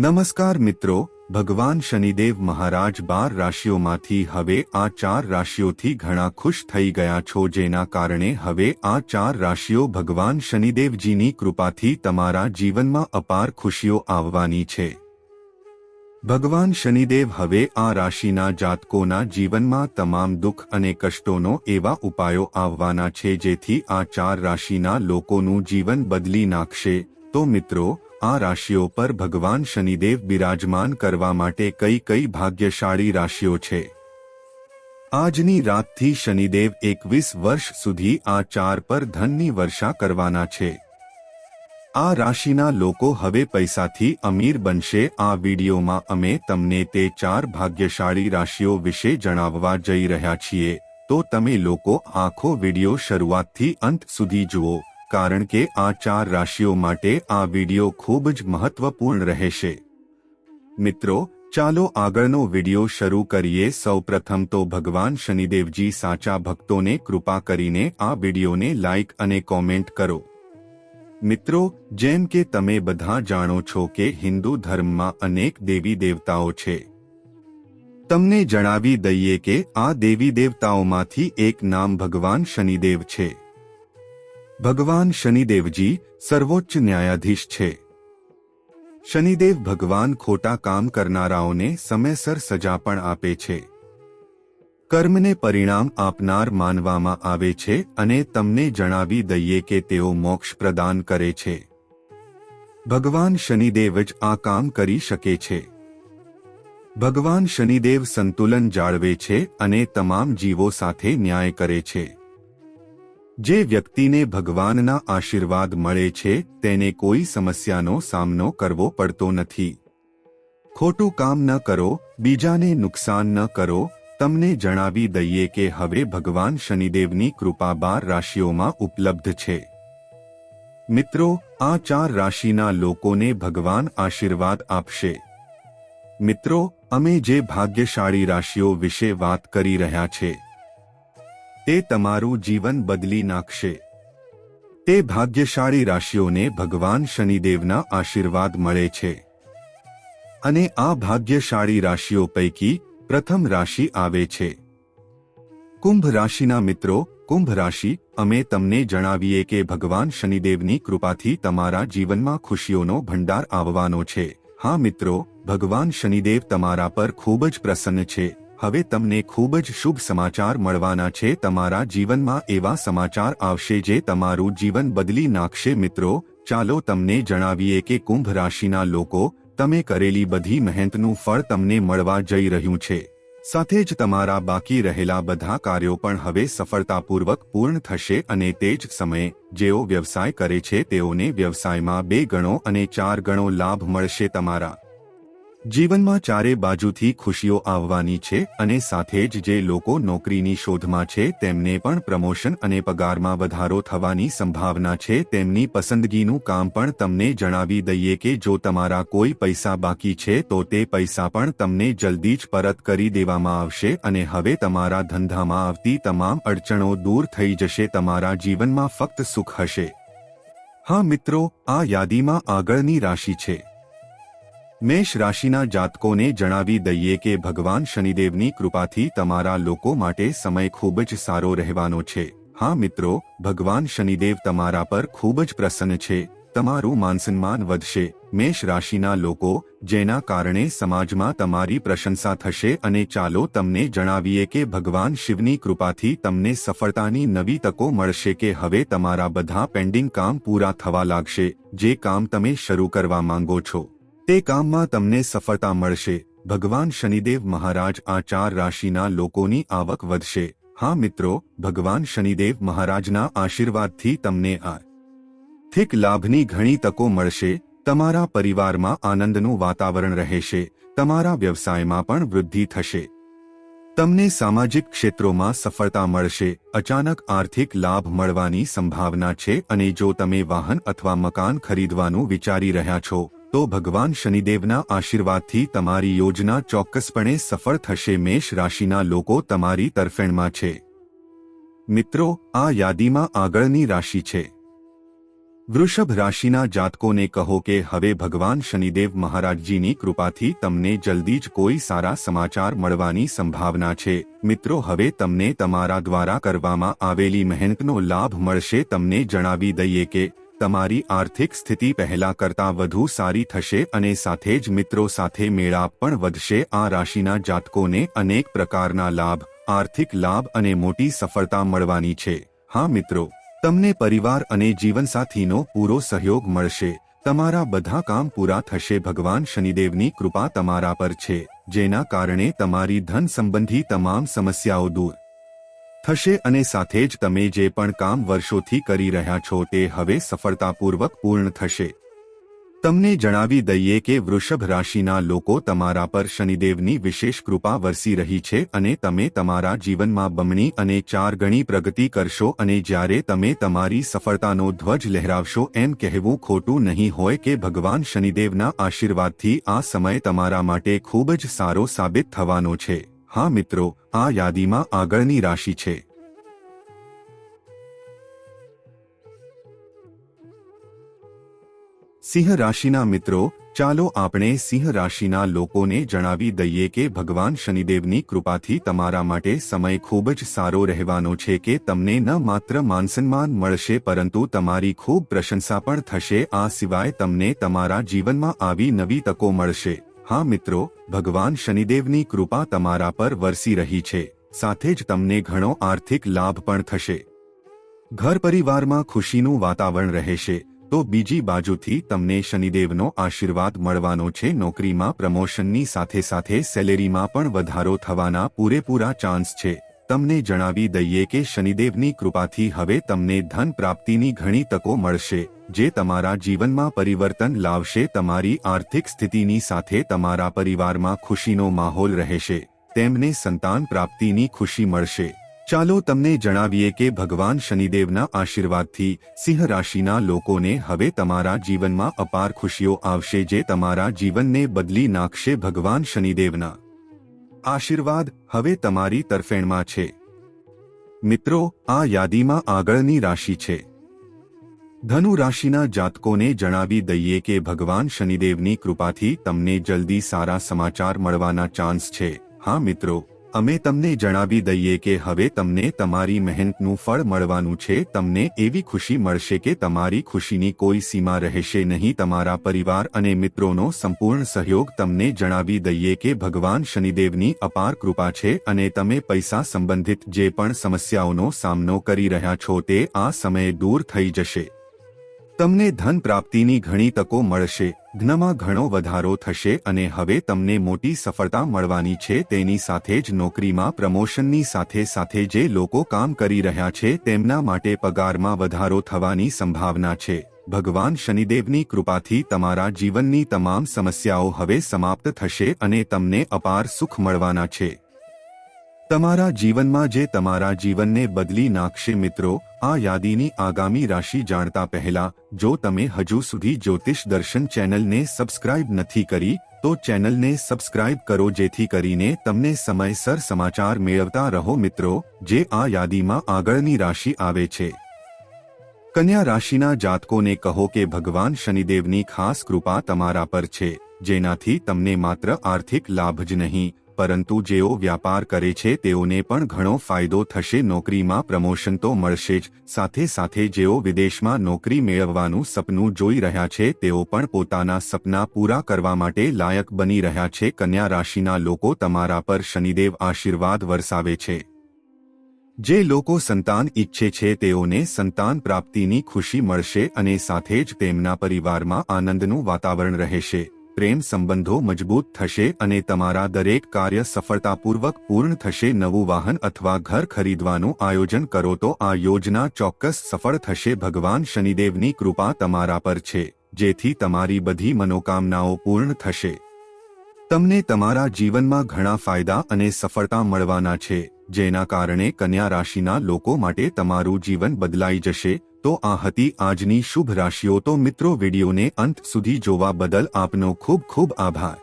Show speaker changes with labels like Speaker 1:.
Speaker 1: નમસ્કાર મિત્રો, ભગવાન શનિદેવ મહારાજ બાર રાશિઓમાંથી હવે આ ચાર રાશિઓથી ઘણા ખુશ થઈ ગયા છો જેના કારણે હવે આ ચાર રાશિઓ ભગવાન શનિદેવજીની કૃપાથી તમારા જીવનમાં અપાર ખુશીઓ આવવાની છે. ભગવાન શનિદેવ હવે આ રાશિના જાતકોના જીવનમાં તમામ દુઃખ અને કષ્ટોનો એવા ઉપાયો આવવાના છે જેથી આ ચાર રાશિના લોકોનું જીવન બદલી નાખશે. તો મિત્રો આ રાશિઓ પર ભગવાન શનિદેવ બિરાજમાન કરવા માટે કઈ કઈ ભાગ્યશાળી રાશિઓ છે? આજની રાતથી શનિદેવ એકવીસ વર્ષ સુધી આ ચાર પર ધનની વર્ષા કરવાના છે. આ રાશિના લોકો હવે પૈસાથી અમીર બનશે. આ વિડીયોમાં અમે તમને તે ચાર ભાગ્યશાળી રાશિઓ વિશે જણાવવા જઈ રહ્યા છીએ. તો તમે લોકો આખો વીડિયો શરૂઆતથી અંત સુધી જુઓ. કારણ કે આ ચાર રાશિઓ માટે આ વિડિયો ખૂબ જ મહત્વપૂર્ણ રહેશે. મિત્રો, ચાલો આગળનો વિડિયો શરૂ કરીએ. સૌપ્રથમ તો ભગવાન શનિદેવજી સાચા ભક્તોને કૃપા કરીને આ વિડિયોને લાઇક અને કોમેન્ટ કરો. મિત્રો, જેમ કે તમે બધા જાણો છો કે હિન્દુ ધર્મમાં અનેક દેવી દેવતાઓ છે. તમને જણાવી દઈએ કે આ દેવી દેવતાઓમાંથી એક નામ ભગવાન શનિદેવ છે. ભગવાન શનિદેવજી સર્વોચ્ચ ન્યાયાધીશ છે. શનિદેવ ભગવાન ખોટા કામ કરનારાઓને સમયસર સજા પણ આપે છે. કર્મને પરિણામ આપનાર માનવામાં આવે છે અને તમને જણાવી દઈએ કે તેઓ મોક્ષ પ્રદાન કરે છે. ભગવાન શનિદેવ જ આ કામ કરી શકે છે. ભગવાન શનિદેવ સંતુલન જાળવે છે અને તમામ જીવો સાથે ન્યાય કરે છે. જે વ્યક્તિને ભગવાનના આશીર્વાદ મળે છે, તેને કોઈ સમસ્યાનો સામનો કરવો પડતો નથી. ખોટું કામ ન કરો, બીજાને નુકસાન ન કરો, તમને જણાવી દઈએ કે હવે ભગવાન શનિદેવની કૃપા બાર રાશિઓમાં ઉપલબ્ધ છે. મિત્રો, આ ચાર રાશિના લોકોને ભગવાન આશીર્વાદ આપશે. મિત્રો, અમે જે ભાગ્યશાળી રાશિઓ વિશે વાત કરી રહ્યા છે તે તમારું જીવન બદલી નાખશે. તે ભાગ્યશાળી રાશિઓને ભગવાન શનિદેવના આશીર્વાદ મળે છે. અને આ ભાગ્યશાળી રાશિઓ પૈકી પ્રથમ રાશિ આવે છે. કુંભ રાશિના મિત્રો, કુંભ રાશિ, અમે તમને જણાવીએ કે ભગવાન શનિદેવની કૃપાથી તમારા જીવનમાં ખુશીઓનો ભંડાર આવવાનો છે. હા મિત્રો, ભગવાન શનિદેવ તમારા પર ખૂબ જ પ્રસન્ન છે. હવે તમને ખૂબ જ શુભ સમાચાર મળવાના છે. તમારા જીવનમાં એવા સમાચાર આવશે જે તમારું જીવન બદલી નાખશે. મિત્રો, ચાલો તમને જણાવીએ કે કુંભ રાશિના લોકો, તમે કરેલી બધી મહેનતનું ફળ તમને મળવા જઈ રહ્યું છે. સાથે જ તમારા બાકી રહેલા બધા કાર્યો પણ હવે સફળતાપૂર્વક પૂર્ણ થશે અને તે જ સમયે, જેઓ વ્યવસાય કરે છે તેઓને વ્યવસાયમાં બે ગણો અને ચાર ગણો લાભ મળશે તમારા. જીવનમાં ચારે બાજુથી ખુશીઓ આવવાની છે અને સાથે જ જે લોકો નોકરીની શોધમાં છે તેમને પણ પ્રમોશન અને પગારમાં વધારો થવાની સંભાવના છે તેમની પસંદગીનું કામ પણ તમને જણાવી દઈએ કે જો તમારા કોઈ પૈસા બાકી છે તો તે પૈસા પણ તમને જલ્દી જ પરત કરી દેવામાં આવશે અને હવે તમારા ધંધામાં આવતી તમામ અડચણો દૂર થઈ જશે, તમારા જીવનમાં ફક્ત સુખ હશે. હા મિત્રો, આ યાદીમાં આગળની રાશિ છે. મેષ રાશિના જાતકોને જણાવી દઈએ કે ભગવાન શનિદેવની કૃપાથી તમારા લોકો માટે સમય ખૂબ જ સારો રહેવાનો છે. હા મિત્રો, ભગવાન શનિદેવ તમારા પર ખૂબ જ પ્રસન્ન છે. તમારું માનસન્માન વધશે. મેષ રાશિના લોકો, જેના કારણે સમાજમાં તમારી પ્રશંસા થશે અને ચાલો તમને જણાવીએ કે ભગવાન શિવની કૃપાથી તમને સફળતાની નવી તકો મળશે કે હવે તમારા બધા પેન્ડિંગ કામ પૂરા થવા લાગશે. જે કામ તમે શરૂ કરવા માંગો છો. તે કામમાં તમને સફળતા મળશે. ભગવાન શનિદેવ મહારાજ આ ચાર રાશિના લોકોની આવક વધશે. હા મિત્રો, ભગવાન શનિદેવ મહારાજના આશીર્વાદથી તમને આ થીક લાભની ઘણી તકો મળશે. તમારા પરિવારમાં આનંદનું વાતાવરણ રહેશે. તમારા વ્યવસાયમાં પણ વૃદ્ધિ થશે. તમને સામાજિક ક્ષેત્રોમાં સફળતા મળશે. અચાનક આર્થિક લાભ મળવાની સંભાવના છે અને જો તમે વાહન અથવા મકાન ખરીદવાનું વિચારી રહ્યા છો તો ભગવાન શનિદેવના આશીર્વાદથી તમારી યોજના ચોક્કસપણે સફળ થશે. મેષ રાશિના લોકો તમારી તરફેણમાં છે. મિત્રો, આ યાદીમાં આગળની રાશિ છે. વૃષભ રાશિના જાતકોને કહો કે હવે ભગવાન શનિદેવ મહારાજજીની કૃપાથી તમને જલ્દી જ કોઈ સારા સમાચાર મળવાની સંભાવના છે. મિત્રો, હવે તમને તમારા દ્વારા કરવામાં આવેલી મહેનતનો લાભ મળશે. તમને જણાવી દઈએ કે તમારી આર્થિક સ્થિતિ પહેલા કરતાં વધુ સારી થશે અને સાથે જ મિત્રો સાથે મેળાપ પણ વધશે. આ રાશિના જાતકોને અનેક પ્રકારના લાભ, આર્થિક લાભ અને મોટી સફળતા મળવાની છે. હા મિત્રો, તમને પરિવાર અને જીવનસાથીનો પૂરો સહયોગ મળશે. તમારા બધા કામ પૂરા થશે. ભગવાન શનિદેવની કૃપા તમારા પર છે, જેના કારણે તમારી ધન સંબંધી તમામ સમસ્યાઓ દૂર થશે અને સાથે જ તમે જે પણ કામ વર્ષોથી કરી રહ્યા છો તે હવે સફળતાપૂર્વક પૂર્ણ થશે. તમને જણાવી દઈએ કે વૃષભ રાશિના લોકો તમારા પર શનિદેવની વિશેષ કૃપા વરસી રહી છે અને તમે તમારા જીવનમાં બમણી અને ચાર ગણી પ્રગતિ કરશો અને જ્યારે તમે તમારી સફળતાનો ધ્વજ લહેરાવશો એમ કહેવું ખોટું નહીં હોય કે ભગવાન શનિદેવના આશીર્વાદથી આ સમય તમારા માટે ખૂબ જ સારો સાબિત થવાનો છે. હા મિત્રો, આ યાદીમાં આગળની રાશિ છે. સિંહ રાશિના મિત્રો, ચાલો આપણે સિંહ રાશિના લોકોને જણાવી દઈએ કે ભગવાન શનિદેવની કૃપાથી તમારા માટે સમય ખૂબ જ સારો રહેવાનો છે કે તમને ન માત્ર માનસન્માન મળશે પરંતુ તમારી ખૂબ પ્રશંસા પણ થશે આ સિવાય તમને તમારા જીવનમાં આવી નવી તકો મળશે. હા મિત્રો, ભગવાન શનિદેવની કૃપા તમારા પર વરસી રહી છે, સાથે જ તમને ઘણો આર્થિક લાભ પણ થશે. ઘર પરિવારમાં ખુશીનું વાતાવરણ રહેશે, તો બીજી બાજુથી તમને શનિદેવનો આશીર્વાદ મળવાનો છે, નોકરીમાં પ્રમોશનની સાથે સાથે સેલેરીમાં પણ વધારો થવાના પૂરેપૂરા ચાન્સ છે. તમને જણાવી દઈએ કે શનિદેવની કૃપાથી હવે તમને ધન પ્રાપ્તિની ઘણી તકો મળશે, જે તમારા જીવનમાં પરિવર્તન લાવશે, તમારી આર્થિક સ્થિતિની સાથે તમારા પરિવારમાં ખુશીનો માહોલ રહેશે, તેમને સંતાન પ્રાપ્તિની ખુશી મળશે. ચાલો તમને જણાવીએ કે ભગવાન શનિદેવના આશીર્વાદથી સિંહ રાશિના લોકોને હવે તમારા જીવનમાં અપાર ખુશીઓ આવશે, જે તમારા જીવનને બદલી નાખશે ભગવાન શનિદેવના. આશીર્વાદ હવે તમારી તરફેણમાં છે. મિત્રો, આ યાદીમાં આગળની રાશિ છે. ધનુ રાશિના જાતકોને જણાવી દઈએ કે ભગવાન શનિદેવની કૃપાથી તમને જલ્દી સારા સમાચાર મળવાના ચાન્સ છે. હા મિત્રો અમે તમને જણાવી દઈએ કે હવે તમને તમારી મહેનતનું ફળ મળવાનું છે, તમને એવી ખુશી મળશે કે તમારી ખુશીની કોઈ સીમા રહેશે નહીં. તમારા પરિવાર અને મિત્રોનો સંપૂર્ણ સહયોગ તમને જણાવી દઈએ કે ભગવાન શનિદેવની અપાર કૃપા છે અને તમે પૈસા સંબંધિત જે પણ સમસ્યાઓનો સામનો કરી રહ્યા છો તે આ સમયે દૂર થઈ જશે. તમને ધન પ્રાપ્તિની ઘણી તકો મળશે. ધનમાં ઘણો વધારો થશે અને હવે તમને મોટી સફળતા મળવાની છે. તેની સાથે જ નોકરીમાં, પ્રમોશનની સાથે સાથે જે લોકો કામ કરી રહ્યા છે, તેમના માટે પગારમાં વધારો થવાની સંભાવના છે. ભગવાન શનિદેવની કૃપાથી તમારા જીવનની તમામ સમસ્યાઓ હવે સમાપ્ત થશે અને તમને અપાર સુખ મળવાના છે. તમારા જીવનમાં જે તમારા જીવનને બદલી નાખશે મિત્રો, આ યાદીની આગામી રાશિ જાણતા પહેલા, જો તમે હજુ સુધી જ્યોતિષ દર્શન ચેનલને સબસ્ક્રાઇબ નથી કરી, તો ચેનલને સબસ્ક્રાઇબ કરો જેથી કરીને તમને સમયસર સમાચાર મેળવતા રહો મિત્રો, જે આ યાદીમાં આગળની રાશિ આવે છે. કન્યા રાશિના જાતકોને કહો કે ભગવાન શનિદેવની ખાસ કૃપા તમારા પર છે, જેનાથી તમને માત્ર આર્થિક લાભ જ નહીં પરંતુ જેઓ વ્યાપાર કરે છે તેઓને પણ ઘણો ફાયદો થશે. નોકરીમાં પ્રમોશન તો મળશે જ. સાથે સાથે જેઓ વિદેશમાં નોકરી મેળવવાનું સપનું જોઈ રહ્યા છે, તેઓ પણ પોતાના સપના પૂરા કરવા માટે લાયક બની રહ્યા છે. કન્યા રાશિના લોકો તમારા પર શનિદેવ આશીર્વાદ વરસાવે છે. જે લોકો સંતાન ઈચ્છે છે, તેઓને સંતાન પ્રાપ્તિની ખુશી મળશે અને સાથે જ તેમના પરિવારમાં આનંદનું વાતાવરણ રહેશે. પ્રેમ સંબંધો મજબૂત થશે અને તમારા દરેક કાર્ય સફળતાપૂર્વક પૂર્ણ થશે. નવું વાહન અથવા ઘર ખરીદવાનું આયોજન કરો તો આ યોજના ચોક્કસ સફળ થશે. ભગવાન શનિદેવની કૃપા તમારા પર છે, જેથી તમારી બધી મનોકામનાઓ પૂર્ણ થશે. તમને તમારા જીવનમાં ઘણા ફાયદા અને સફળતા મળવાના છે. જેના કારણે કન્યા રાશિના લોકો માટે તમારું જીવન બદલાઈ જશે. તો આ હતી આજની શુભ રાશિઓ. તો મિત્રો, વિડીયોને અંત સુધી જોવા બદલ આપનો ખૂબ ખૂબ આભાર.